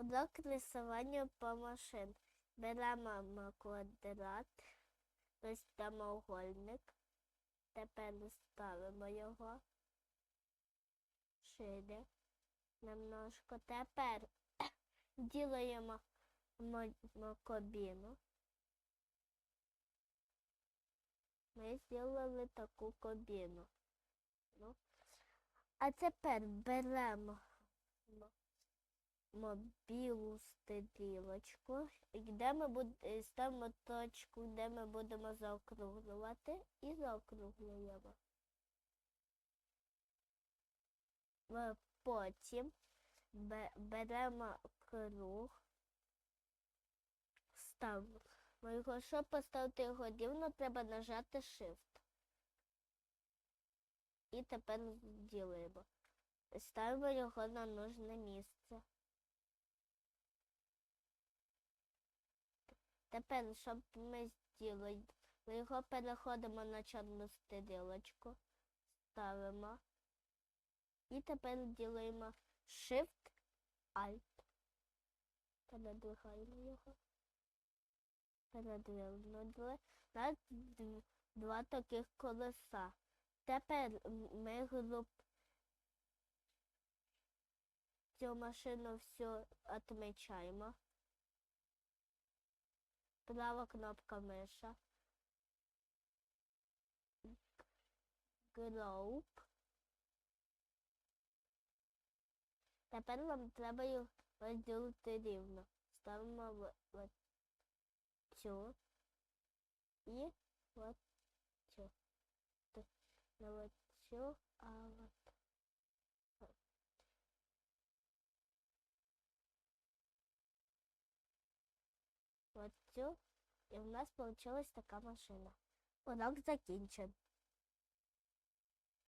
Урок рисування по машин. Беремо квадрат, ось прямоугольник. Тепер ставимо його шире немножко. Тепер ділаємо мо- мо- кабіну. Ми зробили таку кабіну. Ну. А тепер беремо мо- мобілу стрілочку, де ми будемо ставимо точку, де ми будемо заокруглювати і заокруглюємо. Потім беремо круг, ставимо його. Щоб поставити його рівно, треба нажати Shift. І тепер ділимо. Ставимо його на нужне місце. Тепер, щоб ми зробили, ми його переходимо на чорну стрілочку, ставимо. І тепер ділаємо Shift Alt. Передвигаємо його. Передвинули. На два таких колеса. Тепер ми груп цю машину всю відмічаємо. Права кнопка миша. Group. Тепер нам треба їх розділити рівно. Ставимо в, цю і в цю. Не цю, а в в и в нас вийшла така машина. Урок закінчен.